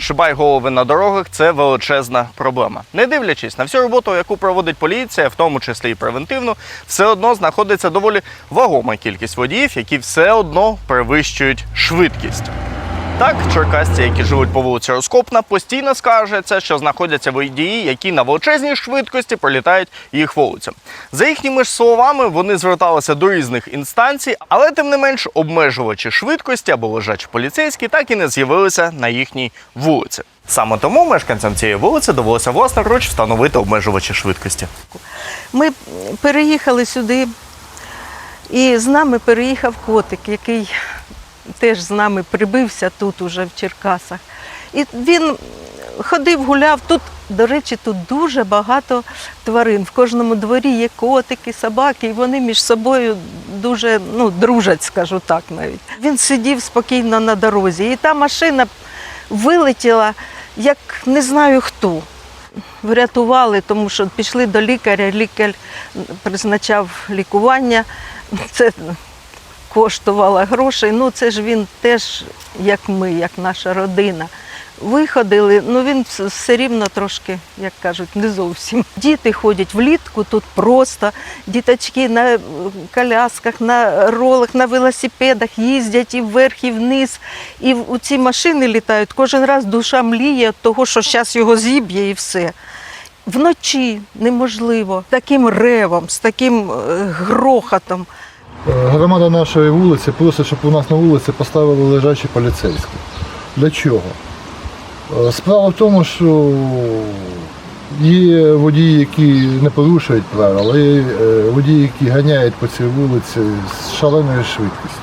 Шибай голови на дорогах це величезна проблема. Не дивлячись на всю роботу, яку проводить поліція, в тому числі і превентивну, все одно знаходиться доволі вагома кількість водіїв, які все одно перевищують швидкість. Так, черкасці, які живуть по вулиці Роскопна, постійно скаржаться, що знаходяться водії, які на величезній швидкості пролітають їх вулицям. За їхніми ж словами, вони зверталися до різних інстанцій, але тим не менш обмежувачі швидкості або лежачі поліцейські так і не з'явилися на їхній вулиці. Саме тому мешканцям цієї вулиці довелося власноруч встановити обмежувачі швидкості. Ми переїхали сюди, і з нами переїхав котик, який теж з нами прибився тут, уже в Черкасах. І він ходив, гуляв. Тут, до речі, тут дуже багато тварин. В кожному дворі є котики, собаки, і вони між собою дуже ну, дружать, скажу так навіть. Він сидів спокійно на дорозі, і та машина вилетіла, як не знаю хто врятували, тому що пішли до лікаря, лікар призначав лікування. Це коштувало грошей. Ну це ж він теж, як ми, як наша родина. Виходили, ну він все рівно трошки, як кажуть, не зовсім. Діти ходять влітку тут просто, діточки на е, колясках, на ролах, на велосипедах їздять і вверх, і вниз. І у ці машини літають. Кожен раз душа мліє від того, що зараз його зіб'є і все. Вночі неможливо, таким ревом, з таким е, грохотом. Е, Громада нашої вулиці просить, щоб у нас на вулиці поставили лежачі поліцейські. Для чого? Е, Справа в тому, що є водії, які не порушують правил, але є е, водії, які ганяють по цій вулиці з шаленою швидкістю.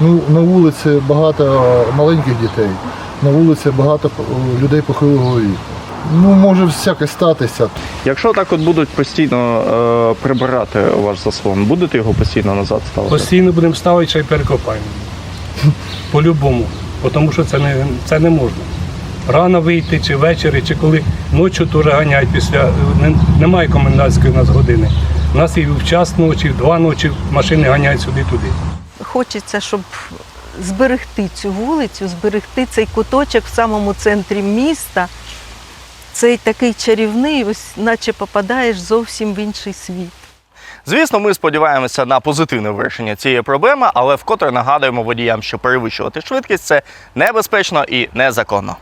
Ну, на вулиці багато маленьких дітей, на вулиці багато людей похилого віку. Ну, може всяке статися. Якщо так от будуть постійно е, прибирати ваш заслон, будете його постійно назад ставити? Постійно будемо ставити, ще й перекопаємо. По-любому. Тому що це не, це не можна. Рано вийти, чи ввечері, чи коли ночі теж ганяють після. не- Немає комендантської у нас години. У нас і в час ночі, в два ночі машини ганяють сюди-туди. Хочеться, щоб зберегти цю вулицю, зберегти цей куточок в самому центрі міста. Цей такий чарівний, ось наче попадаєш зовсім в інший світ. Звісно, ми сподіваємося на позитивне вирішення цієї проблеми, але вкотре нагадуємо водіям, що перевищувати швидкість це небезпечно і незаконно.